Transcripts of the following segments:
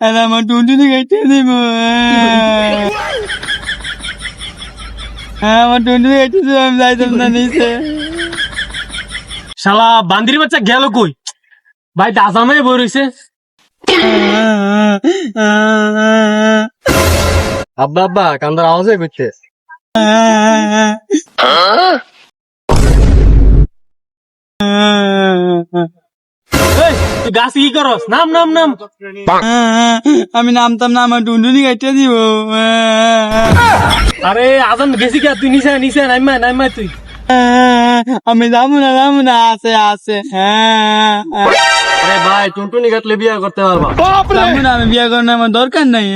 আর আমার টুনটুনি কেটে দিব আমার টুনটুনি কেটে দিব আমি যাইতাম না নিচে শালা বান্দির বাচ্চা গেল কই? ভাই দাজামে বই রইছে আব্বা আব্বা কান্দার আওয়াজে করছে। তুই গাছ কি করস? নাম নাম নাম। আমি নামতাম না আমার টুনটুনি কেটে দিব। আরে আজান গেছি কে? তুই নিচে নিচে নাইমা নাইমা তুই। আমি যাব না যাব না আছে আছে আরে ভাই টুনটুনি কাটলে বিয়া করতে পারবা। যাব না আমি বিয়ে করার আমার দরকার নাই।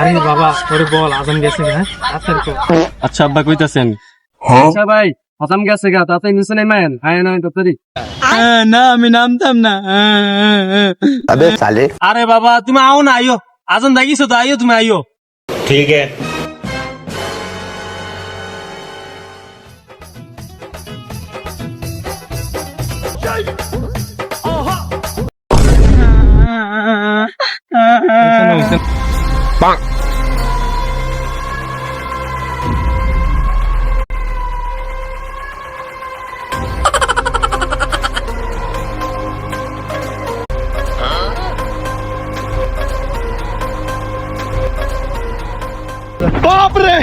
আরে বাবা ওরে বল আজান গেছে হ্যাঁ আচ্ছা। আচ্ছা আব্বা কইতাছেন। আচ্ছা ভাই। হতাম গেছে গা তাতে নিচে নেমেন হ্যাঁ নয় তোরি না আমি নামতাম না আরে বাবা তুমি আও না আইও আজন দাগিছো তো আইও তুমি আইও ঠিক আছে Bonk. বাপরে!